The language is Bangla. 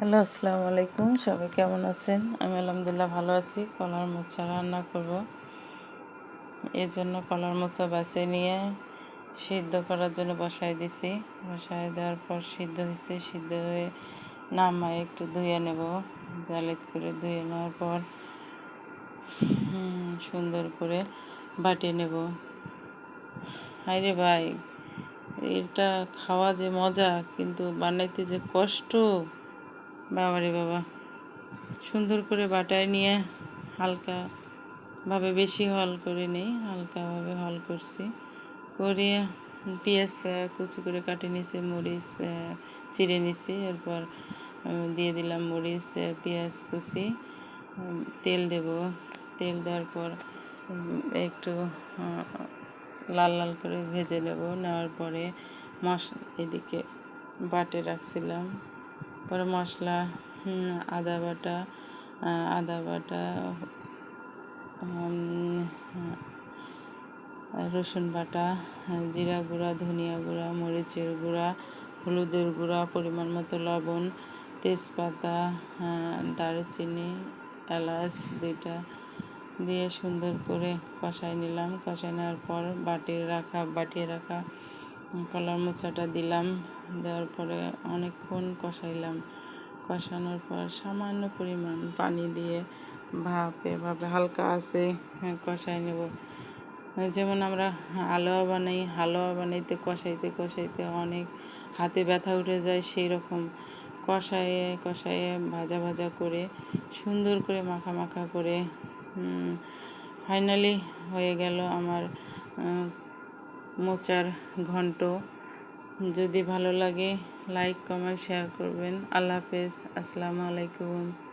হ্যালো, আসসালামু আলাইকুম। সবাই কেমন আছেন? আমি আলহামদুলিল্লাহ ভালো আছি। কলার মোচা রান্না করব। এই জন্য কলার মোচা বাছে নিয়ে সিদ্ধ করার জন্য বসাই দিছি। বসাই দেওয়ার পর সিদ্ধ হয়েছে। সিদ্ধ হয়ে নামায় একটু ধুয়ে নেব। জালেত করে ধুয়ে নেওয়ার পর সুন্দর করে বাটিয়ে নেব। হাইরে ভাই, এটা খাওয়া যে মজা, কিন্তু বানাইতে যে কষ্ট। বাবারে বাবা। সুন্দর করে বাটায় নিয়ে হালকা ভাবে বেশি হল করে নেই হালকাভাবে হল করছি। করে পেঁয়াজ, কুচি করে কাটে নিছি মরিচ, চিড়ে নিছি এরপর দিয়ে দিলাম মরিচ, পেঁয়াজ, কুচি। তেল দেব। তেল দেওয়ার পর একটু লাল লাল করে ভেজে নেব। নেওয়ার পরে মশ, এদিকে বাটে রাখছিলাম। পরে মশলা আদা বাটা আদা বাটা রসুন বাটা, জিরা গুঁড়া, ধনিয়া গুঁড়া, মরিচের গুঁড়া, হলুদের গুঁড়া, পরিমাণ মতো লবণ, তেজপাতা দারুচিনি, এলাচ দুইটা দিয়ে সুন্দর করে কষাই নিলাম। কষাই নেওয়ার পর বাটিয়ে রাখা বাটিয়ে রাখা কলার মোচাটা দিলাম, দেওয়ার পরে অনেকক্ষণ কষাইলাম। কষানোর পর সামান্য পরিমাণ পানি দিয়ে ভাপ এভাবে হালকা আছে কষাই নেব। যেমন আমরা হালুয়া বানাই, হালুয়া বানাইতে কষাইতে কষাইতে অনেক হাতে ব্যথা উঠে যায় সেই রকম কষায়ে কষায়ে ভাজা ভাজা করে সুন্দর করে মাখা মাখা করে ফাইনালি হয়ে গেল আমার মোচার ঘন্ট। যদি ভালো লাগে লাইক কমেন্ট শেয়ার করবেন। আল্লাহ হাফেজ। আসসালামু আলাইকুম।